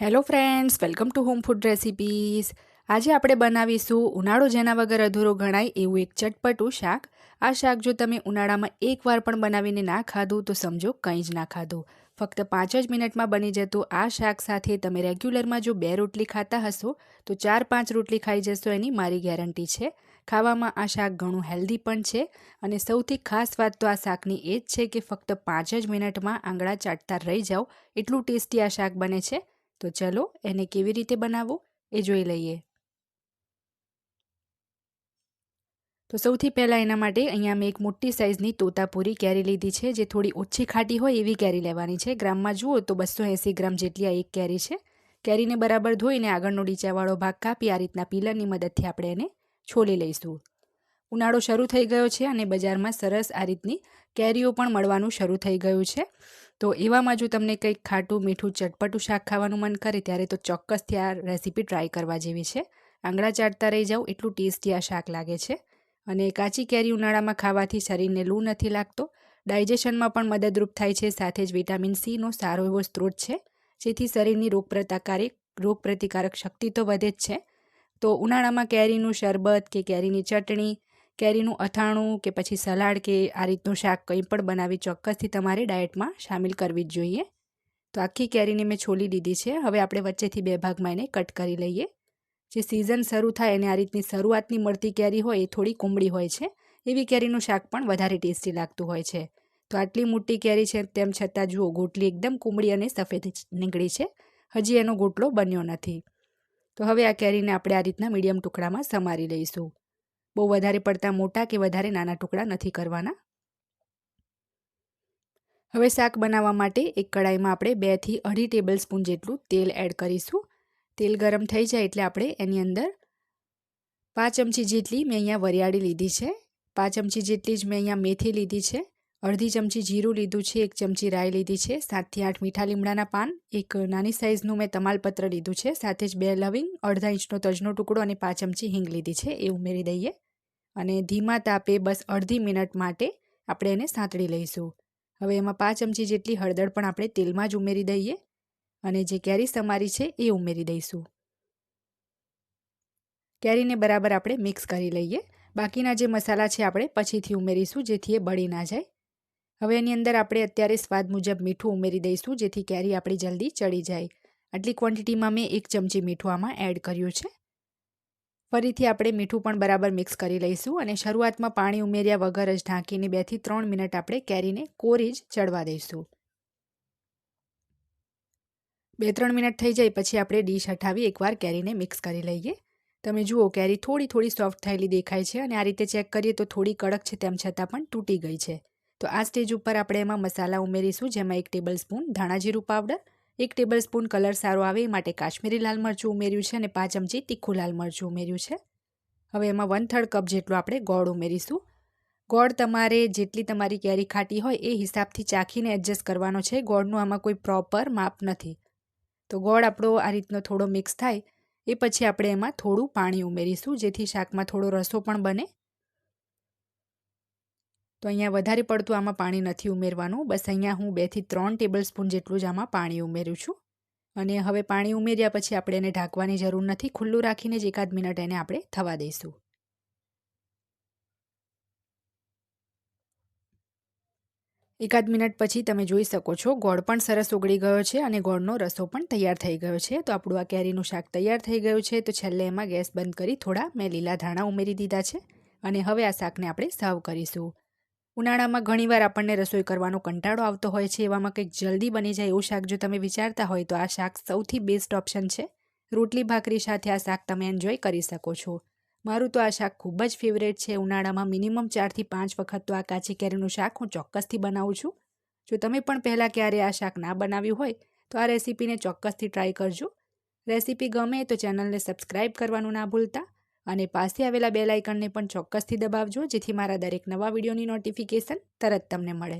Hello friends welcome to home food recipes આજે આપણે બનાવીશું ઉનાળો જેના વગર અધૂરો ગણાય એવું એક ચટપટું શાક. આ શાક જો તમે ઉનાળામાં એકવાર પણ બનાવીને ના ખાધું, તો સમજો કંઈ જ ના ખાધું. ફક્ત પાંચ જ મિનિટમાં બની જતું આ શાક સાથે તમે રેગ્યુલરમાં જો બે રોટલી ખાતા હશો, તો ચાર પાંચ રોટલી ખાઈ જશો એની મારી ગેરંટી છે. ખાવામાં આ શાક ઘણું હેલ્ધી પણ છે અને સૌથી ખાસ વાત તો આ શાકની એ જ છે કે ફક્ત પાંચ જ મિનિટમાં આંગળા ચાટતા રહી જાઓ, એટલું ટેસ્ટી આ શાક બને છે. તો ચલો એને કેવી રીતે બનાવવું એ જોઈ લઈએ. તો સૌથી પહેલાં એના માટે અહીંયા મેં એક મોટી સાઇઝની તોતાપુરી કેરી લીધી છે, જે થોડી ઓછી ખાટી હોય એવી કેરી લેવાની છે. ગ્રામમાં જુઓ તો બસો એંસી ગ્રામ જેટલી આ એક કેરી છે. કેરીને બરાબર ધોઈને આગળનો ડીચાવાળો ભાગ કાપી આ રીતના પીલરની મદદથી આપણે એને છોલી લઈશું. ઉનાળો શરૂ થઈ ગયો છે અને બજારમાં સરસ આ રીતની કેરીઓ પણ મળવાનું શરૂ થઈ ગયું છે. તો એવામાં જો તમને કંઈક ખાટું, મીઠું, ચટપટું શાક ખાવાનું મન કરે ત્યારે તો ચોક્કસથી આ રેસીપી ટ્રાય કરવા જેવી છે. આંગળા ચાટતા રહી જાઓ, એટલું ટેસ્ટી આ શાક લાગે છે. અને કાચી કેરી ઉનાળામાં ખાવાથી શરીરને લૂ નથી લાગતો. ડાયજેશનમાં પણ મદદરૂપ થાય છે, સાથે જ વિટામિન સીનો સારો એવો સ્ત્રોત છે. જેથી શરીરની રોગપ્રતિકારક રોગપ્રતિકારક શક્તિ તો વધે જ છે. તો ઉનાળામાં કેરીનું શરબત કે કેરીની ચટણી કેરીનું અથાણું કે પછી સલાડ કે આ રીતનું શાક કંઈ પણ બનાવી ચોક્કસથી તમારે ડાયટમાં સામેલ કરવી જ જોઈએ. તો આખી કેરીને મેં છોલી દીધી છે. હવે આપણે વચ્ચેથી બે ભાગમાં એને કટ કરી લઈએ. જે સિઝન શરૂ થાય એને આ રીતની શરૂઆતની મળતી કેરી હોય એ થોડી કુમળી હોય છે. એવી કેરીનું શાક પણ વધારે ટેસ્ટી લાગતું હોય છે. તો આટલી મોટી કેરી છે તેમ છતાં જુઓ, ગોટલી એકદમ કુમળી અને સફેદ નીકળી છે. હજી એનો ગોટલો બન્યો નથી. તો હવે આ કેરીને આપણે આ રીતના મીડિયમ ટુકડામાં સમારી લઈશું. બહુ વધારે પડતા મોટા કે વધારે નાના ટુકડા નથી કરવાના? હવે શાક બનાવવા માટે એક કડાઈમાં આપણે બેથી અઢી ટેબલ સ્પૂન જેટલું તેલ એડ કરીશું. તેલ ગરમ થઈ જાય એટલે આપણે એની અંદર પાંચ ચમચી જેટલી મેં અહીંયા વરિયાળી લીધી છે. પાંચ ચમચી જેટલી જ મેં અહીંયા મેથી લીધી છે. અડધી ચમચી જીરું લીધું છે, એક ચમચી રાઈ લીધી છે સાતથી આઠ મીઠા લીમડાના પાન, એક નાની સાઇઝનું મેં તમાલપત્ર લીધું છે, સાથે જ બે લવિંગ અડધા ઇંચનો તજનો ટુકડો અને પાંચ ચમચી હિંગ લીધી છે, એ ઉમેરી દઈએ. અને ધીમા તાપે બસ અડધી મિનિટ માટે આપણે એને સાંતળી લઈશું. હવે એમાં પાંચ ચમચી જેટલી હળદર પણ આપણે તેલમાં જ ઉમેરી દઈએ અને જે કેરી સમારી છે એ ઉમેરી દઈશું. કેરીને બરાબર આપણે મિક્સ કરી લઈએ. બાકીના જે મસાલા છે આપણે પછીથી ઉમેરીશું જેથી એ બળી ના જાય. હવે એની અંદર આપણે અત્યારે સ્વાદ મુજબ મીઠું ઉમેરી દઈશું જેથી કેરી આપણી જલ્દી ચડી જાય. આટલી ક્વોન્ટિટીમાં મેં એક ચમચી મીઠું આમાં એડ કર્યું છે. ફરીથી આપણે મીઠું પણ બરાબર મિક્સ કરી લઈશું અને શરૂઆતમાં પાણી ઉમેર્યા વગર જ ઢાંકીને બેથી ત્રણ મિનિટ આપણે કેરીને કોરી જ ચડવા દઈશું. બે ત્રણ મિનિટ થઈ જાય પછી આપણે ડીશ હટાવી એકવાર કેરીને મિક્સ કરી લઈએ. તમે જુઓ કેરી થોડી થોડી સોફ્ટ થયેલી દેખાય છે અને આ રીતે ચેક કરીએ તો થોડી કડક છે તેમ છતાં પણ તૂટી ગઈ છે. તો આ સ્ટેજ ઉપર આપણે એમાં મસાલા ઉમેરીશું જેમાં એક ટેબલ સ્પૂન ધાણા જીરું પાવડર એક ટેબલ સ્પૂન કલર સારો આવે, એ માટે કાશ્મીરી લાલ મરચું ઉમેર્યું છે અને પાંચ ચમચી તીખું લાલ મરચું ઉમેર્યું છે. હવે એમાં વન થર્ડ કપ જેટલું આપણે ગોળ ઉમેરીશું. ગોળ તમારે જેટલી તમારી કેરી ખાટી હોય એ હિસાબથી ચાખીને એડજસ્ટ કરવાનો છે. ગોળનું આમાં કોઈ પ્રોપર માપ નથી. તો ગોળ આપણો આ રીતનો થોડો મિક્સ થાય. એ પછી આપણે એમાં થોડું પાણી ઉમેરીશું, જેથી શાકમાં થોડો રસો પણ બને. તો અહીંયા વધારે પડતું આમાં પાણી નથી ઉમેરવાનું. બસ અહીંયા હું બેથી ત્રણ ટેબલ સ્પૂન જેટલું જ આમાં પાણી ઉમેરું છું. અને હવે પાણી ઉમેર્યા પછી આપણે એને ઢાંકવાની જરૂર નથી. ખુલ્લું રાખીને જ એકાદ મિનિટ એને આપણે થવા દઈશું. એકાદ મિનિટ પછી તમે જોઈ શકો છો, ગોળ પણ સરસ ઉગળી ગયો છે અને ગોળનો રસો પણ તૈયાર થઈ ગયો છે. તો આપણું આ કેરીનું શાક તૈયાર થઈ ગયું છે. તો છેલ્લે એમાં ગેસ બંધ કરી થોડા મેં લીલા ધાણા ઉમેરી દીધા છે. અને હવે આ શાકને આપણે સર્વ કરીશું. ઉનાળામાં ઘણીવાર આપણને રસોઈ કરવાનો કંટાળો આવતો હોય છે, એવામાં કંઈક જલ્દી બની જાય એવું શાક જો તમે વિચારતા હોય તો આ શાક સૌથી બેસ્ટ ઓપ્શન છે. રોટલી, ભાખરી સાથે આ શાક તમે એન્જોય કરી શકો છો. મારું તો આ શાક ખૂબ જ ફેવરેટ છે. ઉનાળામાં મિનિમમ ચારથી પાંચ વખત તો આ કાચી કેરીનું શાક હું ચોક્કસથી બનાવું છું. જો તમે પણ પહેલાં ક્યારે આ શાક ના બનાવ્યું હોય તો આ રેસીપીને ચોક્કસથી ટ્રાય કરજો. રેસીપી ગમે તો ચેનલને સબસ્ક્રાઈબ કરવાનું ના ભૂલતા. અને પાસે આવેલા બેલ આઇકનને પણ ચોક્કસથી દબાવજો, જેથી મારા દરેક નવા વિડીયોની નોટિફિકેશન તરત તમને મળે.